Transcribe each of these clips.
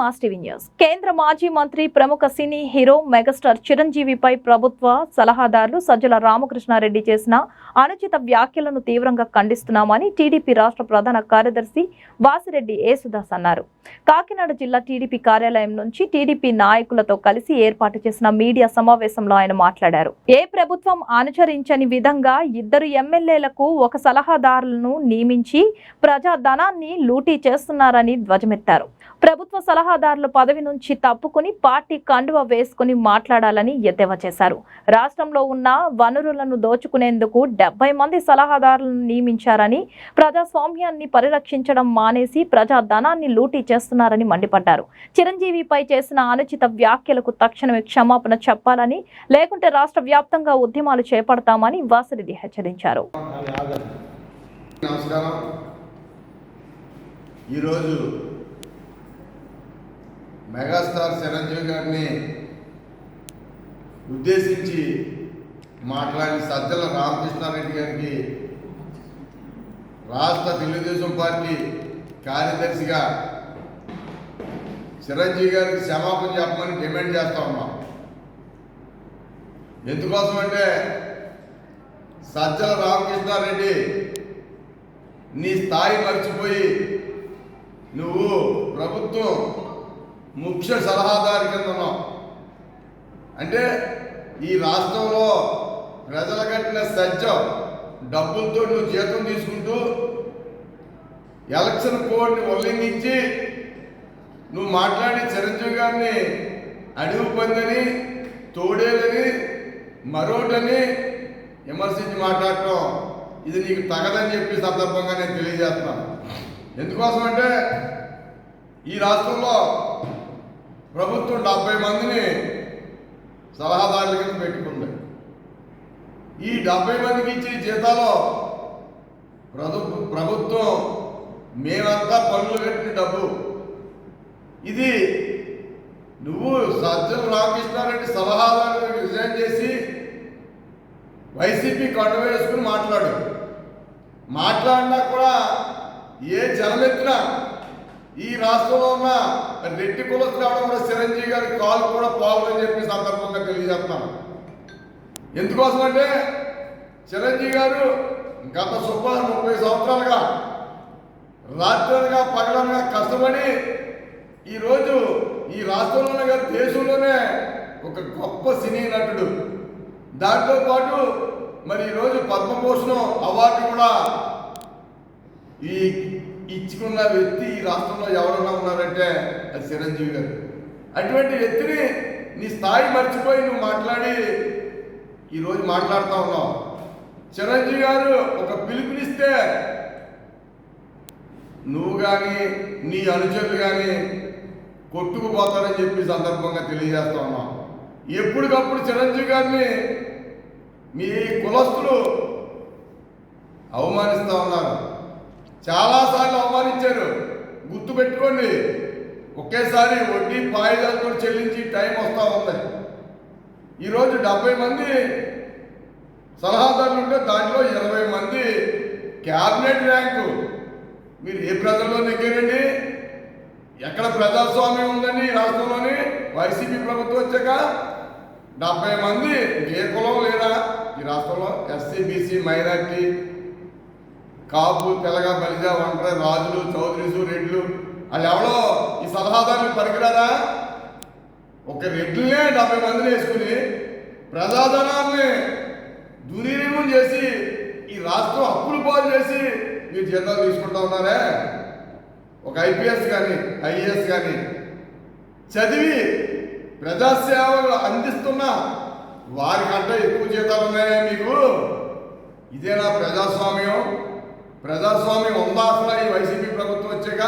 Mass TV news. కేంద్ర మాజీ మంత్రి ప్రముఖ సినీ హీరో మెగాస్టార్ చిరంజీవిపై ప్రభుత్వ సలహాదారులు సజ్జల రామకృష్ణారెడ్డి చేసిన అనుచిత వ్యాఖ్యలను తీవ్రంగా ఖండిస్తున్నామని టీడీపీ రాష్ట్ర ప్రధాన కార్యదర్శి వాసిరెడ్డి యేసుదాస్ అన్నారు. కాకినాడ జిల్లా టీడీపీ కార్యాలయం నుంచి టీడీపీ నాయకులతో కలిసి ఏర్పాటు చేసిన మీడియా సమావేశంలో ఆయన మాట్లాడారు. ఏ ప్రభుత్వం అనుసరించని విధంగా ఇద్దరు ఎమ్మెల్యేలకు ఒక సలహాదారులను నియమించి ప్రజా ధనాన్ని లూటీ చేస్తున్నారని ధ్వజమెత్తారు. ప్రభుత్వ సలహా సలహాదారుల పదవి నుంచి తప్పుకుని పార్టీ కండువ వేసుకుని మాట్లాడాలని ఎద్దేవా చేశారు. రాష్ట్రంలో ఉన్న వనరులను దోచుకునేందుకు డెబ్బై మంది సలహాదారులను నియమించారని ప్రజాస్వామ్యాన్ని పరిరక్షించడం మానేసి ప్రజా ధనాన్ని లూటీ చేస్తున్నారని మండిపడ్డారు. చిరంజీవిపై చేసిన అనుచిత వ్యాఖ్యలకు తక్షణమే క్షమాపణ చెప్పాలని లేకుంటే రాష్ట్ర వ్యాప్తంగా ఉద్యమాలు చేపడతామని వాసిరెడ్డి హెచ్చరించారు. నమస్కారం. ఈరోజు మెగాస్టార్ చిరంజీవి గారిని ఉద్దేశించి మాట్లాడిన సజ్జల రామకృష్ణారెడ్డి గారికి రాష్ట్ర తెలుగుదేశం పార్టీ కార్యదర్శిగా చిరంజీవి గారికి క్షమాపణ చెప్పమని డిమాండ్ చేస్తా ఉన్నాం. ఎందుకోసం అంటే సజ్జల రామకృష్ణారెడ్డి నీ స్థాయి మర్చిపోయి నువ్వు ప్రభుత్వం ముఖ్య సలహాదారు కింద ఉన్నాం. అంటే ఈ రాష్ట్రంలో ప్రజల కట్టిన సత్యం డబ్బులతో నువ్వు జీతం తీసుకుంటూ ఎలక్షన్ కోడ్ని ఉల్లంఘించి నువ్వు మాట్లాడి చిరంజీవి గారిని అడుగు పందని తోడేదని మరోటని విమర్శించి మాట్లాడటం ఇది నీకు తగదని చెప్పి సందర్భంగా నేను తెలియజేస్తున్నాను. ఎందుకోసం అంటే ఈ రాష్ట్రంలో ప్రభుత్వం డెబ్బై మందిని సలహాదారుల కింద పెట్టుకుంది. ఈ డెబ్బై మందికి ఇచ్చే జీతాలో ప్రభు ప్రభుత్వం మేమంతా పనులు పెట్టిన డబ్బు. ఇది నువ్వు సజ్జల రామకృష్ణారెడ్డి సలహాదారులకు రిజైన్ చేసి వైసీపీ కండు వేసుకుని మాట్లాడు. మాట్లాడినా కూడా ఏ జనమెత్తినా ఈ రాష్ట్రంలో ఉన్న రెడ్డి కులస్తులు రావడం కూడా చిరంజీవి గారి కాలు కూడా పోవాలని చెప్పి సందర్భంగా తెలియజేస్తాను ఎందుకోసం అంటే చిరంజీవి గారు గత సుమారు ముప్పై సంవత్సరాలుగా రాత్రులుగా పగలనగా కష్టపడి ఈరోజు ఈ రాష్ట్రంలోనే కాదు దేశంలోనే ఒక గొప్ప సినీ నటుడు. దాంతో పాటు మరి ఈరోజు పద్మభూషణం అవార్డు కూడా ఈ ఇచ్చుకున్న వ్యక్తి ఈ రాష్ట్రంలో ఎవరన్నా ఉన్నారంటే అది చిరంజీవి గారు. అటువంటి వ్యక్తిని నీ స్థాయి మర్చిపోయి నువ్వు మాట్లాడి ఈరోజు మాట్లాడుతూ ఉన్నావు. చిరంజీవి గారు ఒక పిలుపునిస్తే నువ్వు కానీ నీ అనుచరులు కానీ కొట్టుకుపోతారని చెప్పి సందర్భంగా తెలియజేస్తా ఉన్నాం. ఎప్పటికప్పుడు చిరంజీవి గారిని మీ కులస్తులు అవమానిస్తూ ఉన్నారు. చాలాసార్లు అవమానించారు. గుర్తుపెట్టుకోండి ఒకేసారి వడ్డీ పాయిదాలతో చెల్లించి టైం వస్తూ ఉంది. ఈరోజు డెబ్బై మంది సలహాదారులు ఉంటే దాంట్లో ఇరవై మంది క్యాబినెట్ ర్యాంకు. మీరు ఏ ప్రజల్లో నెగ్గారండి? ఎక్కడ ప్రజాస్వామ్యం ఉందని ఈ రాష్ట్రంలోని వైసీపీ ప్రభుత్వం వచ్చాక డెబ్బై మంది ఏ కులం లేరా? ఈ రాష్ట్రంలో SC BC minority Kapu Telaga Balija Ontari రాజులు చౌదరీసు రెడ్లు. వాళ్ళు ఎవరో ఈ సలహాదారులు పనికిరారా ఒక రెడ్లనే డెబ్బై మందిని వేసుకుని ప్రజాధనాన్ని దుర్వినియోగం చేసి ఈ రాష్ట్రం అప్పులు పాలు చేసి మీరు జీతాలు తీసుకుంటా ఉన్నారే? ఒక ఐపీఎస్ కానీ ఐఏఎస్ కానీ చదివి ప్రజాసేవలు అందిస్తున్న వారికంటే ఎక్కువ జీతాలు ఉన్నాయా మీకు? ఇదేనా ప్రజాస్వామ్యం? ప్రజాస్వామ్యం ఉందా అసలు ఈ వైసీపీ ప్రభుత్వం వచ్చాక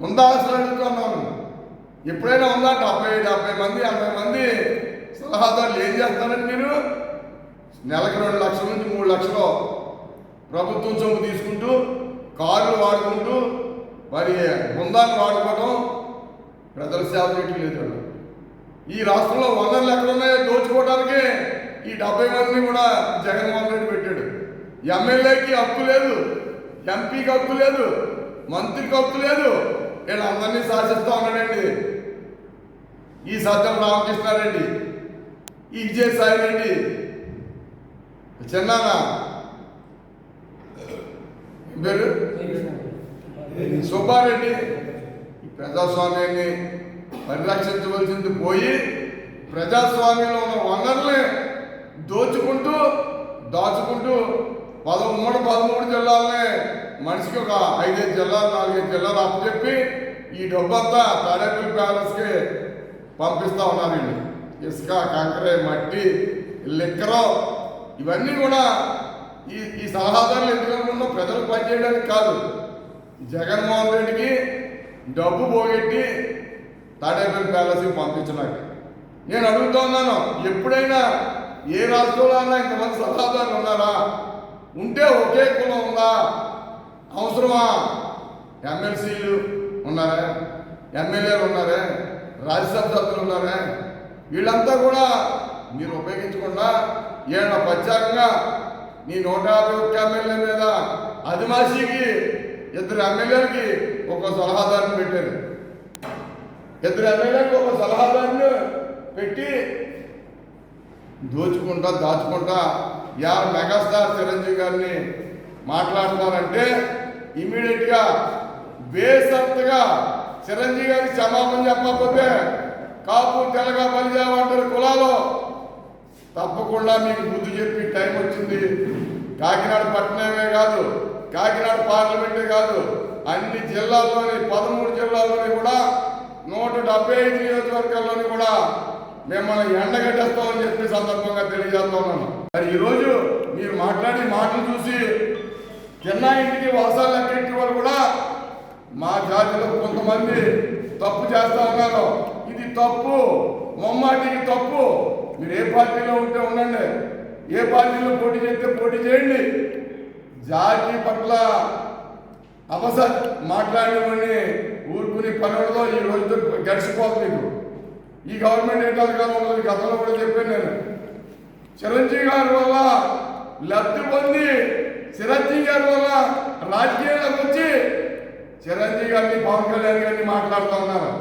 ఉందా అసలు అడుగుతున్నాను ఎప్పుడైనా ఉందా? డెబ్బై డెబ్బై మంది ఎనభై మంది సలహాదారులు ఏం చేస్తారండి మీరు? నెలకు రెండు లక్షల నుంచి మూడు లక్షలు ప్రభుత్వం సొమ్ము తీసుకుంటూ కార్లు వాడుకుంటూ మరి బృందాన్ని వాడుకోవడం ప్రజల సేవ చేయటం లేదు ఈ రాష్ట్రంలో వందలు ఎక్కడ ఉన్నాయో దోచుకోవడానికి ఈ డెబ్బై మందిని కూడా జగన్మోహన్ రెడ్డి ఎమ్మెల్యేకి హక్కు లేదు ఎంపీకి హక్కు లేదు మంత్రికి హక్కు లేదు. వీళ్ళందరినీ శాసిస్తూ ఉన్నాడండి ఈ సత్యం రామకృష్ణారెడ్డి ఈ విజయసాయి రెడ్డి చిన్నానా పేరు? సుబ్బారెడ్డి. ఈ ప్రజాస్వామ్యాన్ని పరిరక్షించవలసింది పోయి ప్రజాస్వామ్యంలో ఉన్న వనరుల్ని దోచుకుంటూ దాచుకుంటూ పదమూడు పదమూడు జిల్లాలనే మనిషికి ఒక ఐదైదు జిల్లాలు నాలుగైదు జిల్లాలు అప్పచెప్పి ఈ డబ్బంతా తాడేపల్లి ప్యాలెస్కి పంపిస్తా ఉన్నారు వీళ్ళు. ఇసుక కంకరే మట్టి లిక్కరం ఇవన్నీ కూడా ఈ ఈ సలహాదారులు ఎందుకనుకున్నా ప్రజలు పనిచేయడానికి కాదు. జగన్మోహన్ రెడ్డికి డబ్బు పోగొట్టి తాడేపల్లి ప్యాలెస్కి పంపించడానికి నేను అడుగుతా ఉన్నాను ఎప్పుడైనా ఏ రాష్ట్రంలో ఇంతమంది సలహాదారులు ఉన్నారా? ఉంటే ఒకే కులం ఉందా? అవసరమా? ఎమ్మెల్సీలు ఉన్నారే? ఎమ్మెల్యేలు ఉన్నారే? రాజ్యసభ సభ్యులు ఉన్నారే? వీళ్ళంతా కూడా మీరు ఉపయోగించకుండా ఏళ్ళ ప్రత్యేకంగా నీ నూట యాభై ఒక్క ఎమ్మెల్యే మీద అదిమాషికి ఇద్దరు ఎమ్మెల్యేలకి ఒక సలహాదారుని పెట్టారు. ఇద్దరు ఎమ్మెల్యేలకు ఒక సలహాదారుని పెట్టి దోచుకుంటా దాచుకుంటా యార్ మెగాస్టార్ చిరంజీవి గారిని మాట్లాడుతున్నారంటే ఇమీడియట్గా బేసత్తుగా చిరంజీవి గారికి క్షమాపణ చెప్పకపోతే కాపు తెలగ బలిజామంటారు కులాలు. తప్పకుండా మీకు బుద్ధి చెప్పి టైం వచ్చింది. కాకినాడ పట్టణమే కాదు కాకినాడ పార్లమెంటే కాదు అన్ని జిల్లాల్లోని పదమూడు జిల్లాల్లోని కూడా నూట డెబ్బై ఐదు నియోజకవర్గాల్లోని కూడా మిమ్మల్ని ఎండగట్టేస్తామని చెప్పి సందర్భంగా తెలియజేస్తున్నాను మరి ఈరోజు మీరు మాట్లాడి మాటలు చూసి చిన్న ఇంటికి వాసాలు లెక్కెట్టి వాళ్ళు కూడా మా జాతిలో కొంతమంది తప్పు చేస్తా ఉన్నారు. ఇది తప్పు మొమ్మాటికి తప్పు. మీరు ఏ పార్టీలో ఉంటే ఉండండి. ఏ పార్టీలో పోటీ చేస్తే పోటీ చేయండి. జాతి పట్ల అపస మాట్లాడేవాడిని ఊరుకుని పనులతో ఈ రోజుతో గడిచిపోతుంది. మీకు ఈ గవర్నమెంట్ ఏంటో ఉన్నది గతంలో కూడా చెప్పాను నేను. చిరంజీవి గారి వల్ల లబ్ధి పొంది చిరంజీవి గారి వల్ల రాజకీయాలకు వచ్చి చిరంజీవి గారిని పవన్ కళ్యాణ్ గారిని మాట్లాడుతూ ఉన్నారు.